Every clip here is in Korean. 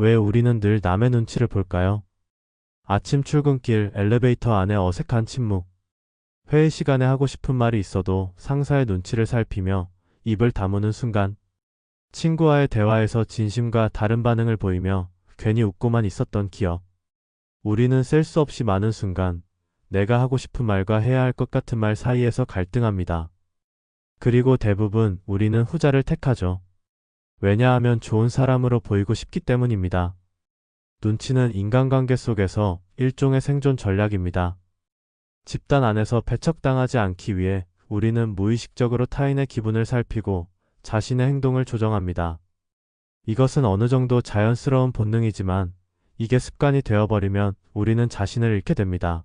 왜 우리는 늘 남의 눈치를 볼까요? 아침 출근길 엘리베이터 안에 어색한 침묵. 회의 시간에 하고 싶은 말이 있어도 상사의 눈치를 살피며 입을 다무는 순간. 친구와의 대화에서 진심과 다른 반응을 보이며 괜히 웃고만 있었던 기억. 우리는 셀 수 없이 많은 순간 내가 하고 싶은 말과 해야 할 것 같은 말 사이에서 갈등합니다. 그리고 대부분 우리는 후자를 택하죠. 왜냐하면 좋은 사람으로 보이고 싶기 때문입니다. 눈치는 인간관계 속에서 일종의 생존 전략입니다. 집단 안에서 배척당하지 않기 위해 우리는 무의식적으로 타인의 기분을 살피고 자신의 행동을 조정합니다. 이것은 어느 정도 자연스러운 본능이지만 이게 습관이 되어버리면 우리는 자신을 잃게 됩니다.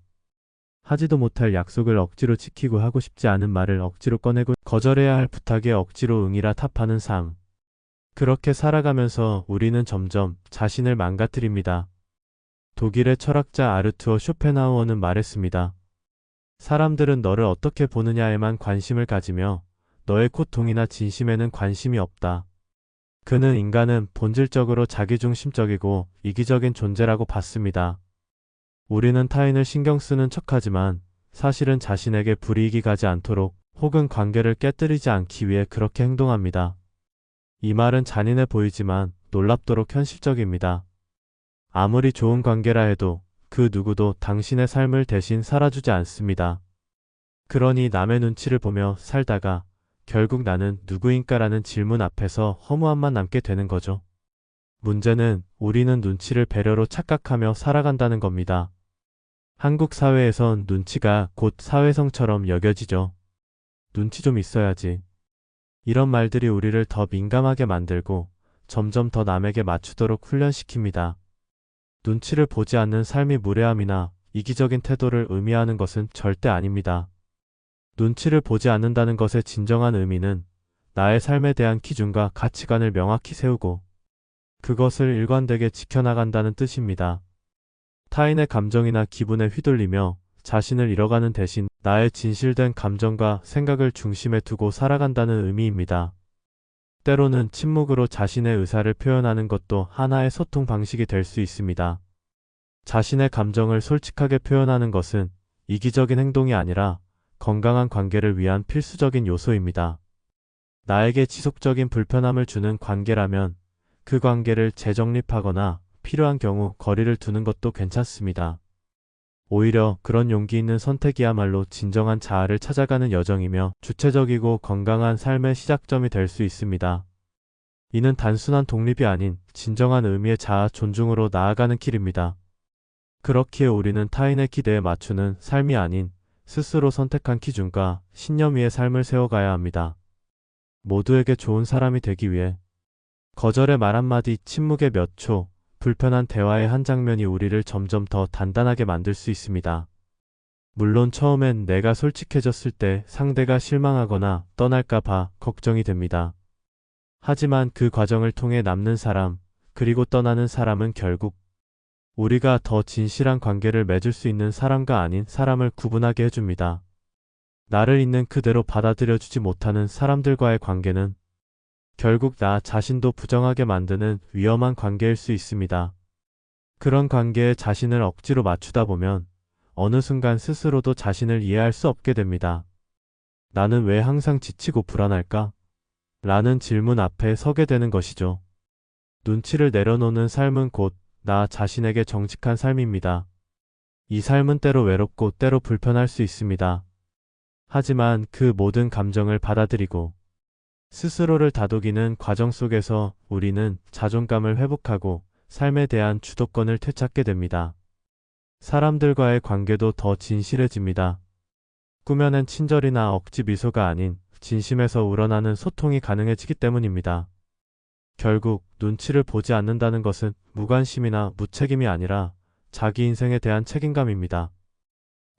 하지도 못할 약속을 억지로 지키고 하고 싶지 않은 말을 억지로 꺼내고 거절해야 할 부탁에 억지로 응이라 탑하는 삶. 그렇게 살아가면서 우리는 점점 자신을 망가뜨립니다. 독일의 철학자 아르투어 쇼펜하우어는 말했습니다. 사람들은 너를 어떻게 보느냐에만 관심을 가지며 너의 고통이나 진심에는 관심이 없다. 그는 인간은 본질적으로 자기중심적이고 이기적인 존재라고 봤습니다. 우리는 타인을 신경 쓰는 척하지만 사실은 자신에게 불이익이 가지 않도록 혹은 관계를 깨뜨리지 않기 위해 그렇게 행동합니다. 이 말은 잔인해 보이지만 놀랍도록 현실적입니다. 아무리 좋은 관계라 해도 그 누구도 당신의 삶을 대신 살아주지 않습니다. 그러니 남의 눈치를 보며 살다가 결국 나는 누구인가라는 질문 앞에서 허무함만 남게 되는 거죠. 문제는 우리는 눈치를 배려로 착각하며 살아간다는 겁니다. 한국 사회에선 눈치가 곧 사회성처럼 여겨지죠. 눈치 좀 있어야지. 이런 말들이 우리를 더 민감하게 만들고 점점 더 남에게 맞추도록 훈련시킵니다. 눈치를 보지 않는 삶이 무례함이나 이기적인 태도를 의미하는 것은 절대 아닙니다. 눈치를 보지 않는다는 것의 진정한 의미는 나의 삶에 대한 기준과 가치관을 명확히 세우고 그것을 일관되게 지켜나간다는 뜻입니다. 타인의 감정이나 기분에 휘둘리며 자신을 잃어가는 대신 나의 진실된 감정과 생각을 중심에 두고 살아간다는 의미입니다. 때로는 침묵으로 자신의 의사를 표현하는 것도 하나의 소통 방식이 될 수 있습니다. 자신의 감정을 솔직하게 표현하는 것은 이기적인 행동이 아니라 건강한 관계를 위한 필수적인 요소입니다. 나에게 지속적인 불편함을 주는 관계라면 그 관계를 재정립하거나 필요한 경우 거리를 두는 것도 괜찮습니다. 오히려 그런 용기 있는 선택이야말로 진정한 자아를 찾아가는 여정이며 주체적이고 건강한 삶의 시작점이 될 수 있습니다. 이는 단순한 독립이 아닌 진정한 의미의 자아 존중으로 나아가는 길입니다. 그렇기에 우리는 타인의 기대에 맞추는 삶이 아닌 스스로 선택한 기준과 신념 위에 삶을 세워가야 합니다. 모두에게 좋은 사람이 되기 위해 거절의 말 한마디, 침묵의 몇 초, 불편한 대화의 한 장면이 우리를 점점 더 단단하게 만들 수 있습니다. 물론 처음엔 내가 솔직해졌을 때 상대가 실망하거나 떠날까봐 걱정이 됩니다. 하지만 그 과정을 통해 남는 사람, 그리고 떠나는 사람은 결국 우리가 더 진실한 관계를 맺을 수 있는 사람과 아닌 사람을 구분하게 해줍니다. 나를 있는 그대로 받아들여주지 못하는 사람들과의 관계는 결국 나 자신도 부정하게 만드는 위험한 관계일 수 있습니다. 그런 관계에 자신을 억지로 맞추다 보면 어느 순간 스스로도 자신을 이해할 수 없게 됩니다. 나는 왜 항상 지치고 불안할까? 라는 질문 앞에 서게 되는 것이죠. 눈치를 내려놓는 삶은 곧 나 자신에게 정직한 삶입니다. 이 삶은 때로 외롭고 때로 불편할 수 있습니다. 하지만 그 모든 감정을 받아들이고 스스로를 다독이는 과정 속에서 우리는 자존감을 회복하고 삶에 대한 주도권을 되찾게 됩니다. 사람들과의 관계도 더 진실해집니다. 꾸며낸 친절이나 억지 미소가 아닌 진심에서 우러나는 소통이 가능해지기 때문입니다. 결국 눈치를 보지 않는다는 것은 무관심이나 무책임이 아니라 자기 인생에 대한 책임감입니다.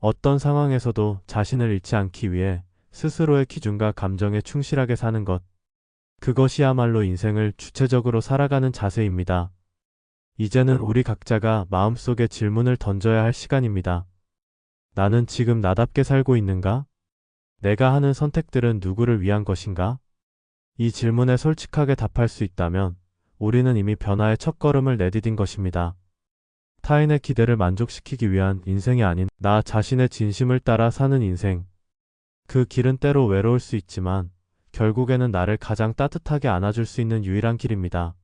어떤 상황에서도 자신을 잃지 않기 위해 스스로의 기준과 감정에 충실하게 사는 것. 그것이야말로 인생을 주체적으로 살아가는 자세입니다. 이제는 우리 각자가 마음속에 질문을 던져야 할 시간입니다. 나는 지금 나답게 살고 있는가? 내가 하는 선택들은 누구를 위한 것인가? 이 질문에 솔직하게 답할 수 있다면 우리는 이미 변화의 첫걸음을 내디딘 것입니다. 타인의 기대를 만족시키기 위한 인생이 아닌 나 자신의 진심을 따라 사는 인생. 그 길은 때로 외로울 수 있지만 결국에는 나를 가장 따뜻하게 안아줄 수 있는 유일한 길입니다.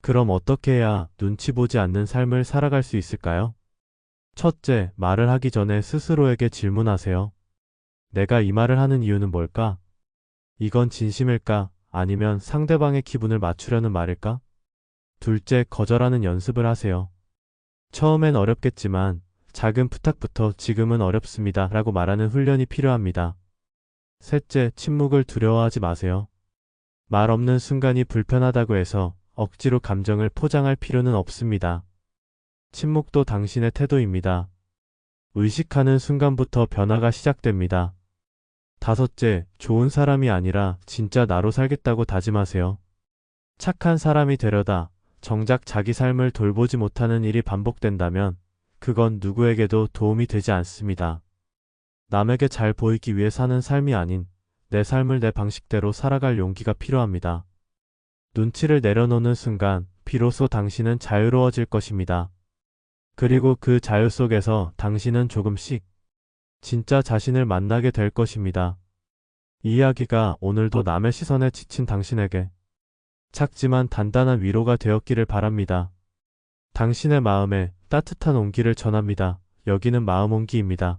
그럼 어떻게 해야 눈치 보지 않는 삶을 살아갈 수 있을까요? 첫째, 말을 하기 전에 스스로에게 질문하세요. 내가 이 말을 하는 이유는 뭘까? 이건 진심일까? 아니면 상대방의 기분을 맞추려는 말일까? 둘째, 거절하는 연습을 하세요. 처음엔 어렵겠지만 작은 부탁부터 지금은 어렵습니다 라고 말하는 훈련이 필요합니다. 셋째, 침묵을 두려워하지 마세요. 말 없는 순간이 불편하다고 해서 억지로 감정을 포장할 필요는 없습니다. 침묵도 당신의 태도입니다. 의식하는 순간부터 변화가 시작됩니다. 다섯째, 좋은 사람이 아니라 진짜 나로 살겠다고 다짐하세요. 착한 사람이 되려다 정작 자기 삶을 돌보지 못하는 일이 반복된다면 그건 누구에게도 도움이 되지 않습니다. 남에게 잘 보이기 위해 사는 삶이 아닌 내 삶을 내 방식대로 살아갈 용기가 필요합니다. 눈치를 내려놓는 순간 비로소 당신은 자유로워질 것입니다. 그리고 그 자유 속에서 당신은 조금씩 진짜 자신을 만나게 될 것입니다. 이 이야기가 오늘도 남의 시선에 지친 당신에게 작지만 단단한 위로가 되었기를 바랍니다. 당신의 마음에 따뜻한 온기를 전합니다. 여기는 마음 온기입니다.